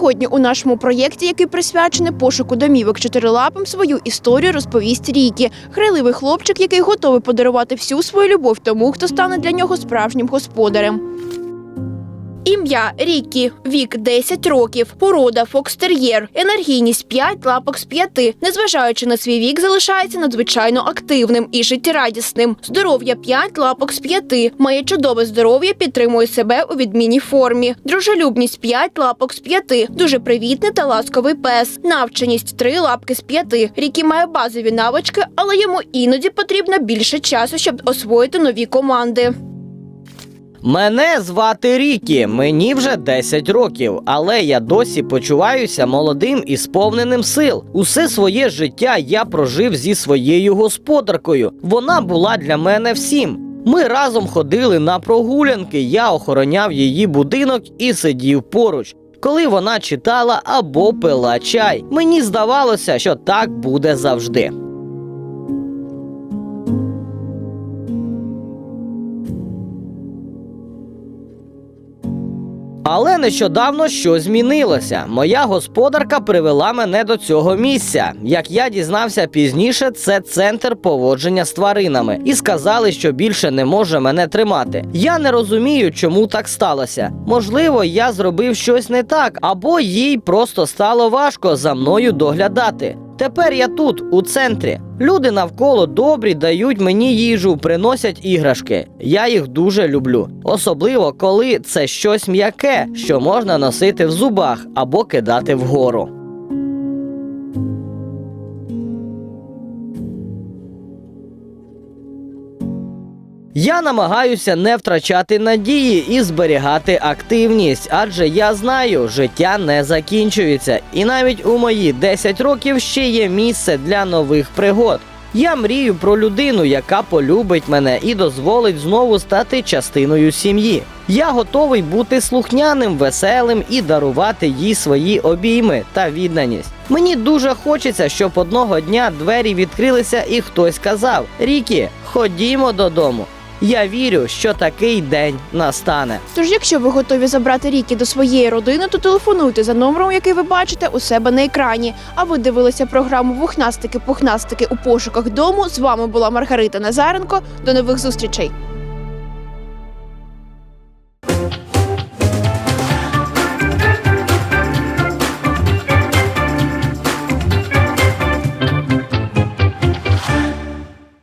Сьогодні у нашому проєкті, який присвячений пошуку домівок чотирилапим, свою історію розповість Рікі. Храйливий хлопчик, який готовий подарувати всю свою любов тому, хто стане для нього справжнім господарем. Ім'я Рікі, вік 10 років, порода фокстер'єр, енергійність 5 лапок з 5. Незважаючи на свій вік, залишається надзвичайно активним і життєрадісним. Здоров'я 5 лапок з 5. Має чудове здоров'я, підтримує себе у відмінній формі. Дружелюбність 5 лапок з 5. Дуже привітний та ласковий пес. Навченість 3 лапки з 5. Рікі має базові навички, але йому іноді потрібно більше часу, щоб освоїти нові команди. Мене звати Рікі, мені вже 10 років, але я досі почуваюся молодим і сповненим сил. Усе своє життя я прожив зі своєю господаркою. Вона була для мене всім. Ми разом ходили на прогулянки, я охороняв її будинок і сидів поруч. Коли вона читала або пила чай, мені здавалося, що так буде завжди. Але нещодавно щось змінилося. Моя господарка привела мене до цього місця. Як я дізнався пізніше, це центр поводження з тваринами, і сказали, що більше не може мене тримати. Я не розумію, чому так сталося. Можливо, я зробив щось не так, або їй просто стало важко за мною доглядати. Тепер я тут, у центрі. Люди навколо добрі дають мені їжу, приносять іграшки. Я їх дуже люблю. Особливо, коли це щось м'яке, що можна носити в зубах або кидати вгору. Я намагаюся не втрачати надії і зберігати активність, адже я знаю, життя не закінчується, і навіть у мої 10 років ще є місце для нових пригод. Я мрію про людину, яка полюбить мене і дозволить знову стати частиною сім'ї. Я готовий бути слухняним, веселим і дарувати їй свої обійми та відданість. Мені дуже хочеться, щоб одного дня двері відкрилися і хтось сказав: Рікі, ходімо додому. Я вірю, що такий день настане. Тож, якщо ви готові забрати Рікі до своєї родини, то телефонуйте за номером, який ви бачите у себе на екрані. А ви дивилися програму Вухнастики-пухнастики у пошуках дому. З вами була Маргарита Назаренко. До нових зустрічей.